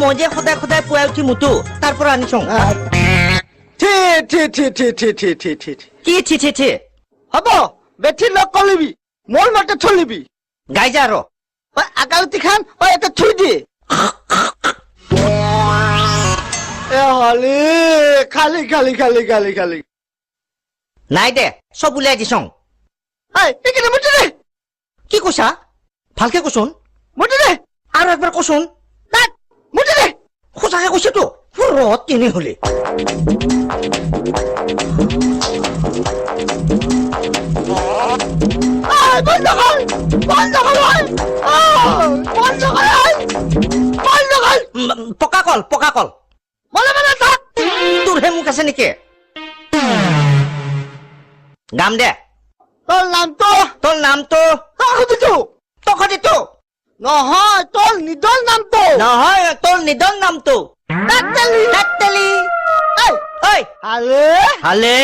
মই যে সদায় সদায় পুৱাই উঠি মুতো তাৰ পৰা আনিছোং থি থি থি থি থি থি থি থি কি ছি। ছি ছি হ'ব বেঠি লগ কৰিবি মোৰ মতে চলিবি গাই যা আৰু ঐ আকালতি খান ঐ এটা থুই দিয়ে এ হলি খালি খালি খালি খালি খালি। নাই দে চব উলিয়াই দিছোং এইকেইটা মুঠি দে কি কৈছা ভালকে কচোন মুঠি আর একবার কসুন। মুটে দে। খোঁজাকে কইছে তো রথ কিনে হলে। পকা কল পকা কল। মনে মনে তোর হে মুখ আছে নাকি? গাম দে। তোর নাম তো তোর নাম তো তখন দিত। তখন দিত। নহয় তোর নিদল নামতো নহয় তোর নিদল নামতো ডাক্তালি ডাক্তালি এই এই হালে হালে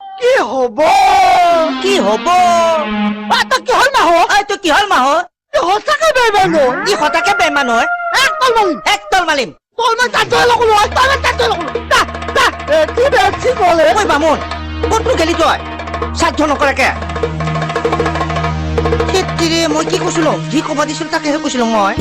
কি হব? কি হব? আ কি হল মাহ আ তো কি হল মাহ সঁচাকে বেইমান ই সঁচাকে বেইমান হয়। এক তল মালিম এক তল মালিম তল মান তাত লৈ লগলো তল মান তাত লৈ লগলো তা তা কি বেছি কলে ঐ বামুণ ক'তনো গেলি তই? সাধ্য নকৰাকে। মই কি কৈছিলো? যি ক'ব দিছিলো তাকেহে কৈছিলো মই।